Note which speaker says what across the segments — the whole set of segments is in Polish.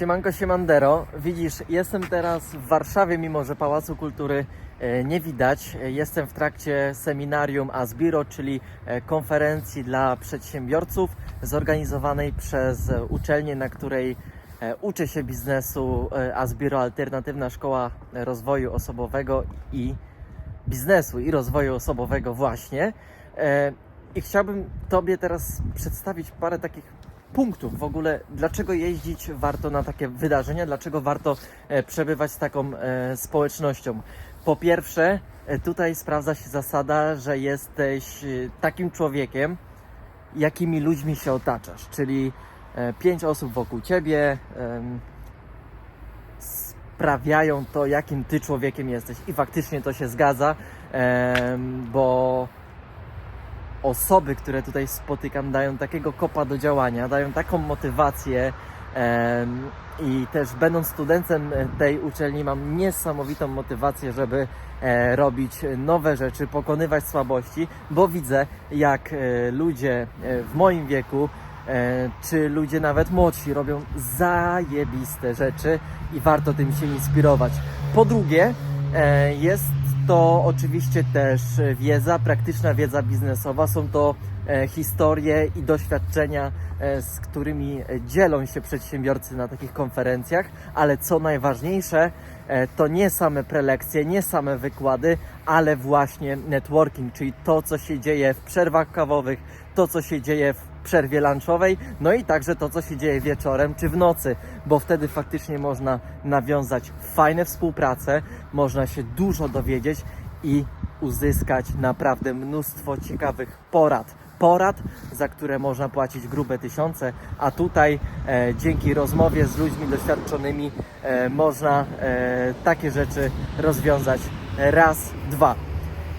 Speaker 1: Siemanko Siemandero, widzisz, jestem teraz w Warszawie, mimo że Pałacu Kultury e, nie widać. E, Jestem w trakcie seminarium Asbiro, czyli e, konferencji dla przedsiębiorców zorganizowanej przez uczelnię, na której uczę się biznesu Asbiro, alternatywna szkoła rozwoju osobowego i biznesu i rozwoju osobowego właśnie. I chciałbym Tobie teraz przedstawić parę takich punktów w ogóle, dlaczego jeździć warto na takie wydarzenia, dlaczego warto e, przebywać z taką e, społecznością. Po pierwsze, e, tutaj sprawdza się zasada, że jesteś takim człowiekiem, jakimi ludźmi się otaczasz, czyli pięć osób wokół ciebie sprawiają to, jakim ty człowiekiem jesteś. I faktycznie to się zgadza, bo osoby, które tutaj spotykam, dają takiego kopa do działania, dają taką motywację. I też będąc studentem tej uczelni, mam niesamowitą motywację, żeby e, robić nowe rzeczy, pokonywać słabości, bo widzę, jak e, ludzie e, w moim wieku, czy ludzie nawet młodsi, robią zajebiste rzeczy i warto tym się inspirować. Po drugie, jest to oczywiście też wiedza, praktyczna wiedza biznesowa. Są to e, historie i doświadczenia, e, z którymi dzielą się przedsiębiorcy na takich konferencjach, ale co najważniejsze, e, to nie same prelekcje, nie same wykłady, ale właśnie networking, czyli to, co się dzieje w przerwach kawowych, to, co się dzieje w przerwie lunchowej, no i także to, co się dzieje wieczorem czy w nocy, bo wtedy faktycznie można nawiązać fajne współpracę, można się dużo dowiedzieć i uzyskać naprawdę mnóstwo ciekawych porad. Porad, za które można płacić grube tysiące, a tutaj e, dzięki rozmowie z ludźmi doświadczonymi e, można e, takie rzeczy rozwiązać raz, dwa.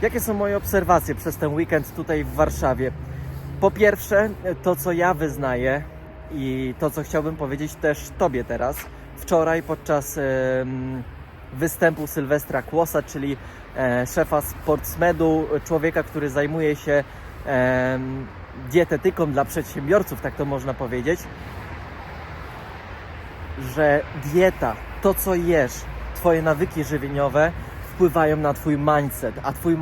Speaker 1: Jakie są moje obserwacje przez ten weekend tutaj w Warszawie? Po pierwsze, to co ja wyznaję i to co chciałbym powiedzieć też Tobie teraz. Wczoraj podczas występu Sylwestra Kłosa, czyli e, szefa Sportsmedu, człowieka, który zajmuje się dietetyką dla przedsiębiorców, tak to można powiedzieć, że dieta, to co jesz, Twoje nawyki żywieniowe wpływają na Twój mindset, a Twój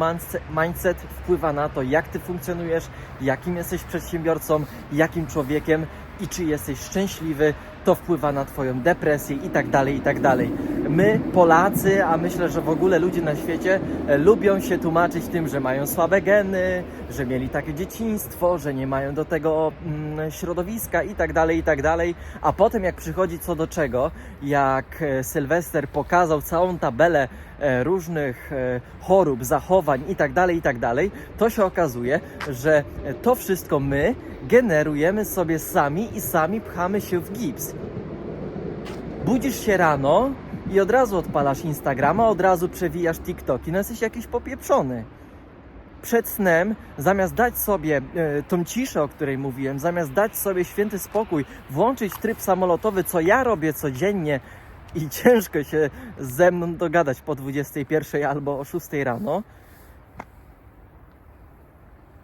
Speaker 1: mindset, wpływa na to, jak Ty funkcjonujesz, jakim jesteś przedsiębiorcą, jakim człowiekiem i czy jesteś szczęśliwy, to wpływa na Twoją depresję i tak dalej, i tak dalej. My, Polacy, a myślę, że w ogóle ludzie na świecie e, lubią się tłumaczyć tym, że mają słabe geny, że mieli takie dzieciństwo, że nie mają do tego mm, środowiska i tak dalej, i tak dalej. A potem jak przychodzi co do czego, jak e, Sylwester pokazał całą tabelę e, różnych chorób, zachowań i tak dalej, i tak dalej, to się okazuje, że to wszystko my generujemy sobie sami i sami pchamy się w gips. Budzisz się rano i od razu odpalasz Instagrama, od razu przewijasz TikToki, no jesteś jakiś popieprzony. Przed snem, zamiast dać sobie e, tą ciszę, o której mówiłem, zamiast dać sobie święty spokój, włączyć tryb samolotowy, co ja robię codziennie i ciężko się ze mną dogadać po 21 albo o 6 rano,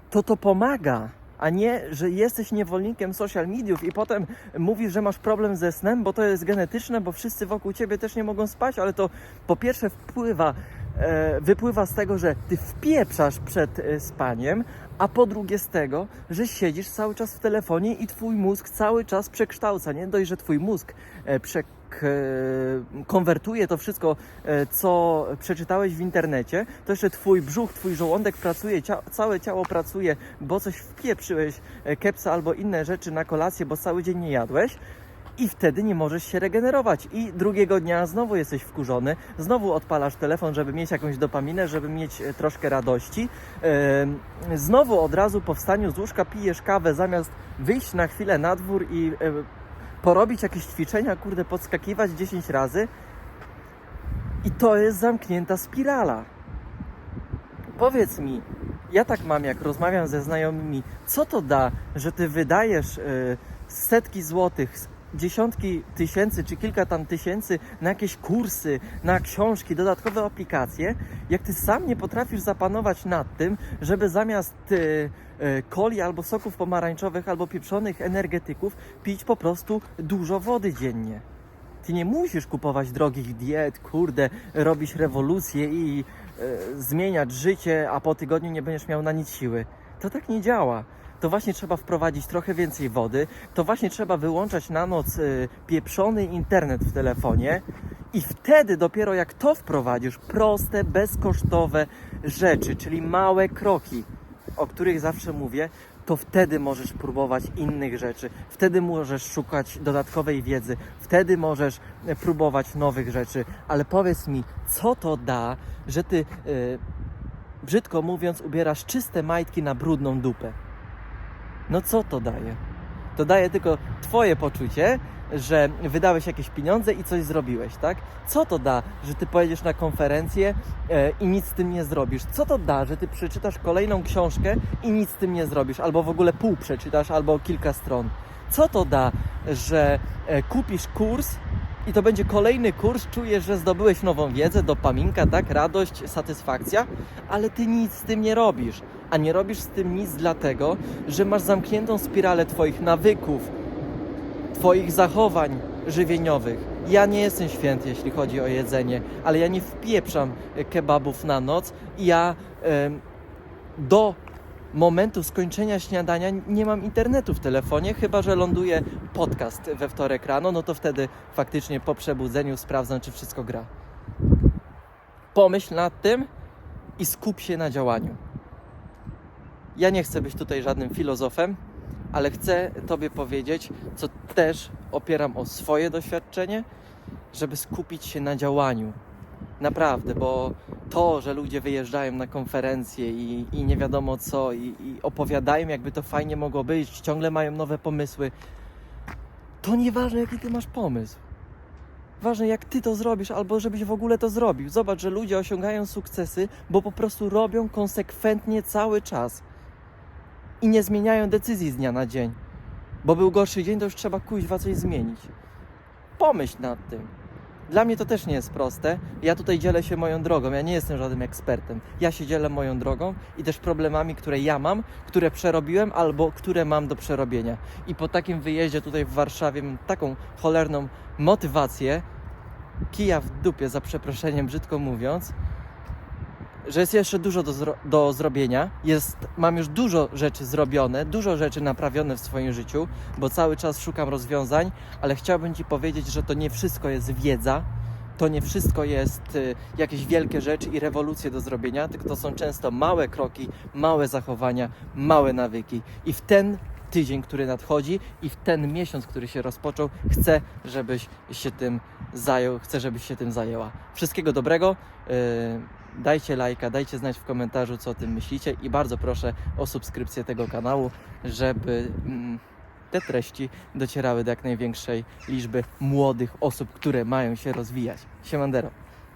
Speaker 1: to to pomaga, a nie, że jesteś niewolnikiem social mediów i potem mówisz, że masz problem ze snem, bo to jest genetyczne, bo wszyscy wokół ciebie też nie mogą spać, ale to po pierwsze wpływa, e, wypływa z tego, że ty wpieprzasz przed e, spaniem, a po drugie z tego, że siedzisz cały czas w telefonie i twój mózg cały czas przekształca. Nie dość, że twój mózg e, przek e, konwertuje to wszystko, e, co przeczytałeś w internecie, to jeszcze twój brzuch, twój żołądek pracuje, cia całe ciało pracuje, bo coś wpieprzyłeś, e, kepsa albo inne rzeczy na kolację, bo cały dzień nie jadłeś. I wtedy nie możesz się regenerować. I drugiego dnia znowu jesteś wkurzony, znowu odpalasz telefon, żeby mieć jakąś dopaminę, żeby mieć troszkę radości. Znowu od razu po wstaniu z łóżka pijesz kawę, zamiast wyjść na chwilę na dwór i porobić jakieś ćwiczenia, kurde, podskakiwać 10 razy. I to jest zamknięta spirala. Powiedz mi, ja tak mam, jak rozmawiam ze znajomymi, co to da, że ty wydajesz e, setki złotych, dziesiątki tysięcy czy kilka tam tysięcy na jakieś kursy, na książki, dodatkowe aplikacje, jak ty sam nie potrafisz zapanować nad tym, żeby zamiast e, coli albo soków pomarańczowych albo pieprzonych energetyków pić po prostu dużo wody dziennie. Ty nie musisz kupować drogich diet, kurde, robić rewolucję i e, zmieniać życie, a po tygodniu nie będziesz miał na nic siły. To tak nie działa. To właśnie trzeba wprowadzić trochę więcej wody, to właśnie trzeba wyłączać na noc y, pieprzony internet w telefonie i wtedy dopiero jak to wprowadzisz, proste, bezkosztowe rzeczy, czyli małe kroki, o których zawsze mówię, to wtedy możesz próbować innych rzeczy, wtedy możesz szukać dodatkowej wiedzy, wtedy możesz e, próbować nowych rzeczy, ale powiedz mi, co to da, że ty, y, brzydko mówiąc, ubierasz czyste majtki na brudną dupę? No co to daje? To daje tylko Twoje poczucie, że wydałeś jakieś pieniądze i coś zrobiłeś, tak? Co to da, że Ty pojedziesz na konferencję e, i nic z tym nie zrobisz? Co to da, że Ty przeczytasz kolejną książkę i nic z tym nie zrobisz? Albo w ogóle pół przeczytasz, albo kilka stron. Co to da, że e, kupisz kurs i to będzie kolejny kurs, czujesz, że zdobyłeś nową wiedzę, dopaminka, tak? Radość, satysfakcja, ale Ty nic z tym nie robisz. A nie robisz z tym nic dlatego, że masz zamkniętą spiralę Twoich nawyków, Twoich zachowań żywieniowych. Ja nie jestem święty, jeśli chodzi o jedzenie, ale ja nie wpieprzam e, kebabów na noc i ja do momentu skończenia śniadania nie mam internetu w telefonie, chyba że ląduje podcast we wtorek rano, no to wtedy faktycznie po przebudzeniu sprawdzam, czy wszystko gra. Pomyśl nad tym i skup się na działaniu. Ja nie chcę być tutaj żadnym filozofem, ale chcę Tobie powiedzieć, co też opieram o swoje doświadczenie, żeby skupić się na działaniu. Naprawdę, bo to, że ludzie wyjeżdżają na konferencje i, i nie wiadomo co, i, i opowiadają, jakby to fajnie mogło być, ciągle mają nowe pomysły, to nieważne, jaki Ty masz pomysł. Ważne, jak Ty to zrobisz, albo żebyś w ogóle to zrobił. Zobacz, że ludzie osiągają sukcesy, bo po prostu robią konsekwentnie cały czas i nie zmieniają decyzji z dnia na dzień. Bo był gorszy dzień, to już trzeba kuźwa coś zmienić. Pomyśl nad tym. Dla mnie to też nie jest proste. Ja tutaj dzielę się moją drogą. Ja nie jestem żadnym ekspertem. Ja się dzielę moją drogą i też problemami, które ja mam, które przerobiłem albo które mam do przerobienia. I po takim wyjeździe tutaj w Warszawie mam taką cholerną motywację, kija w dupie, za przeproszeniem brzydko mówiąc, że jest jeszcze dużo do, zro- do zrobienia. Jest, mam już dużo rzeczy zrobione, dużo rzeczy naprawione w swoim życiu, bo cały czas szukam rozwiązań, ale chciałbym Ci powiedzieć, że to nie wszystko jest wiedza, to nie wszystko jest y, jakieś wielkie rzeczy i rewolucje do zrobienia, tylko to są często małe kroki, małe zachowania, małe nawyki. I w ten tydzień, który nadchodzi i w ten miesiąc, który się rozpoczął, chcę, żebyś się tym zajął, chcę, żebyś się tym zajęła. Wszystkiego dobrego. Yy, dajcie lajka, dajcie znać w komentarzu, co o tym myślicie i bardzo proszę o subskrypcję tego kanału, żeby mm, te treści docierały do jak największej liczby młodych osób, które mają się rozwijać. Siemandero.